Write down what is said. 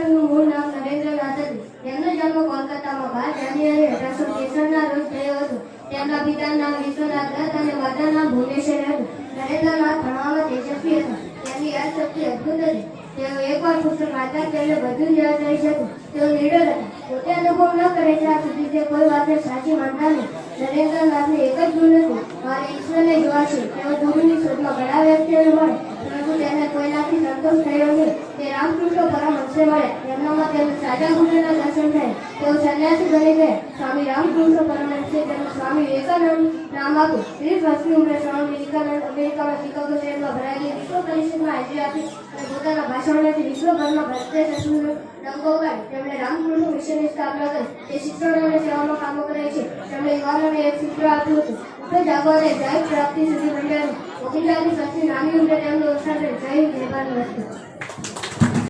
વિવેકાનંદનું મૂળ નામ નરેન્દ્રનાથ હતું. તેમનો જન્મ કોલકાતામાં બાર જાન્યુઆરી અઢારસો ત્રેસઠના રોજ થયો હતો. તેમના પિતાનું નામ વિશ્વનાથ દત્ત અને માતાનું નામ ભુવનેશ્વર હતું. નરેન્દ્રનાથ ભણવામાં તેજસ્વી હતા. તેમની યાદશક્તિ અદ્ભુત હતી. તેઓ એકવાર પુસ્તક વાંચતા તેમને બધું યાદ રહી જતું તેઓ નિડર હતા. પોતે અનુભવ ન કરે ત્યાં સુધી તે કોઈ વાતને સાચી માનતા નહીં. નરેન્દ્રનાથને એક જ ગુણ હતું. મારે ઈશ્વરને જોવા છે. તેઓ ગુરુની શોધમાં ઘણા વ્યક્તિઓને મળે. પરંતુ તેને કોઈનાથી સંતોષ થયો નહીં. તે રામકૃષ્ણ પરમહંસે મળે એમનામાં તેમને સાચા ગુરુના દર્શન થાય. તેઓ સંન્યાસી બનીને સ્વામી રામકૃષ્ણ પરમહંસે તેમજ સ્વામી વિવેકાનંદ નામ આપ્યું. ત્રીસ વર્ષની સ્વામી વિવેકાનંદ અમેરિકામાં શિકાગો શહેરમાં ભરાયેલી વિશ્વ પરિષદમાં હાજરી આપી અને પોતાના ભાષણોથી વિશ્વભરમાં ભારતીય સંસ્કૃતિનો ડંકો ઉગાડી તેમણે રામકૃષ્ણ મિશનની સ્થાપના કરી. તે શિક્ષણ અને સેવામાં કામો કરે છે. તેમણે યુવાનોને એક સૂત્ર આપ્યું હતું. જાગો અને જય પ્રાપ્તિ સુધી મંડળનું. વર્ષની નાની ઉંમરે તેમનું અવસાન જય જય નમસ્તે